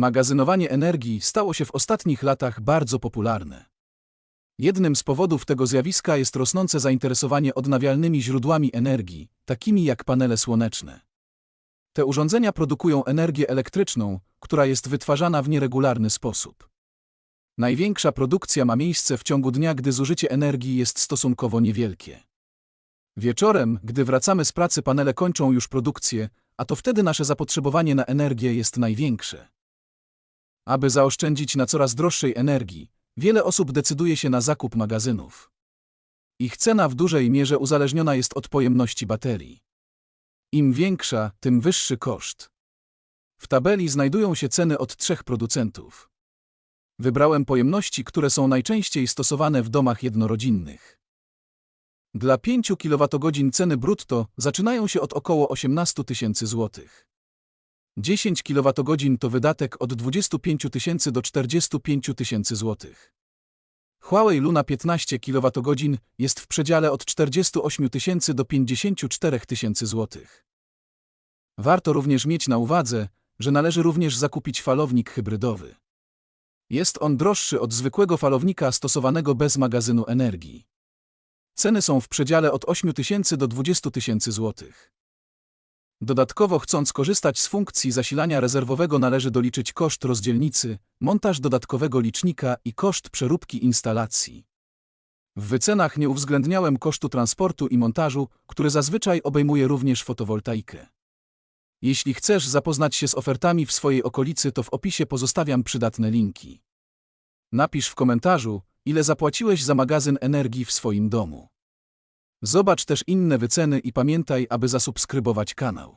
Magazynowanie energii stało się w ostatnich latach bardzo popularne. Jednym z powodów tego zjawiska jest rosnące zainteresowanie odnawialnymi źródłami energii, takimi jak panele słoneczne. Te urządzenia produkują energię elektryczną, która jest wytwarzana w nieregularny sposób. Największa produkcja ma miejsce w ciągu dnia, gdy zużycie energii jest stosunkowo niewielkie. Wieczorem, gdy wracamy z pracy, panele kończą już produkcję, a to wtedy nasze zapotrzebowanie na energię jest największe. Aby zaoszczędzić na coraz droższej energii, wiele osób decyduje się na zakup magazynów. Ich cena w dużej mierze uzależniona jest od pojemności baterii. Im większa, tym wyższy koszt. W tabeli znajdują się ceny od trzech producentów. Wybrałem pojemności, które są najczęściej stosowane w domach jednorodzinnych. Dla 5 kWh ceny brutto zaczynają się od około 18 tysięcy złotych. 10 kWh to wydatek od 25 tysięcy do 45 tysięcy złotych. Huawei Luna 15 kWh jest w przedziale od 48 tysięcy do 54 tysięcy złotych. Warto również mieć na uwadze, że należy również zakupić falownik hybrydowy. Jest on droższy od zwykłego falownika stosowanego bez magazynu energii. Ceny są w przedziale od 8 tysięcy do 20 tysięcy złotych. Dodatkowo chcąc korzystać z funkcji zasilania rezerwowego należy doliczyć koszt rozdzielnicy, montaż dodatkowego licznika i koszt przeróbki instalacji. W wycenach nie uwzględniałem kosztu transportu i montażu, który zazwyczaj obejmuje również fotowoltaikę. Jeśli chcesz zapoznać się z ofertami w swojej okolicy, to w opisie pozostawiam przydatne linki. Napisz w komentarzu, ile zapłaciłeś za magazyn energii w swoim domu. Zobacz też inne wyceny i pamiętaj, aby zasubskrybować kanał.